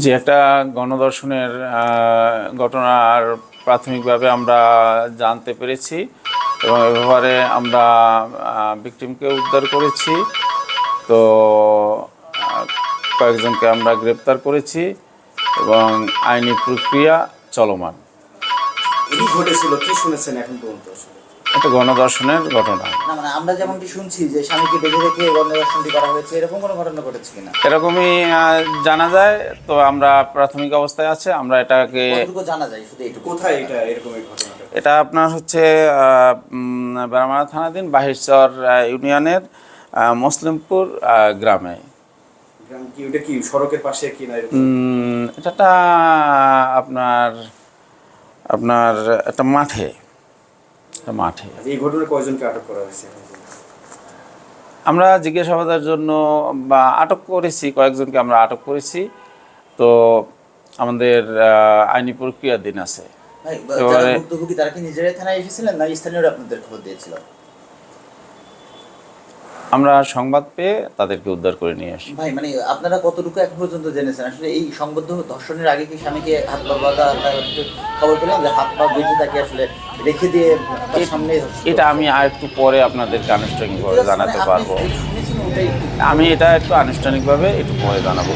যে একটা গণদর্শনের ঘটনার প্রাথমিকভাবে আমরা জানতে পেরেছি এবং এ আমরা ভিকটিমকে উদ্ধার করেছি। তো কয়েকজনকে আমরা গ্রেপ্তার করেছি এবং আইনি প্রক্রিয়া চলমান। কি ঘটেছিল? কি শুনেছেন এখন পর্যন্ত? একটা গণদর্শনের ঘটনা। না মানে আমরা যেমনটি শুনছি যে স্বামীকে বেঁধে রেখে গণদর্শনটি করা হয়েছে এরকম কোনো ঘটনা ঘটেছে কিনা? এরকমই জানা যায় তো আমরা প্রাথমিক অবস্থায় আছে আমরা এটাকে জানা যায়? শুধু এইটুকু। কোথায় এটা এরকম ঘটনাটা? এটা আপনার হচ্ছে বেড়ামারা থানাধীন বাহিরচর ইউনিয়নের মুসলিমপুর গ্রামে। গ্রাম কি সড়কের পাশে কি না এরকম? আপনার আপনার একটা মাঠে। মাঠে। আচ্ছা, এই ঘটনায় কয়জনকে আটক করা হয়েছে? আমরা জিজ্ঞাসাবাদের জন্য বা আটক করেছি কয়েকজনকে আমরা আটক করেছি। তো আমাদের আইনি প্রক্রিয়া দিন আছে। ভাই এবারে- যারা ভুক্তভোগী তারা কি নিজেরাই থানায় এসেছিলেন না স্থানীয়রা আপনাদের খবর দিয়েছিল? আমরা সংবাদ পেয়ে তাদেরকে উদ্ধার করে নিয়ে আসি। ভাই মানে আপনারা কতটুকু এখন পর্যন্ত জেনেছেন? আসলে এই সংবদ্ধ ধর্ষণের আগে কি স্বামীকে হাত পা বাঁধা তার একটু খবর পেলাম যে হাত পা বেঁধে তাকে আসলে রেখে দিয়ে তার সামনে এটা আমি আর একটু পরে আপনাদেরকে আনুষ্ঠানিকভাবে জানাতে পারব। আমি এটা একটু আনুষ্ঠানিকভাবে একটু পরে জানাব।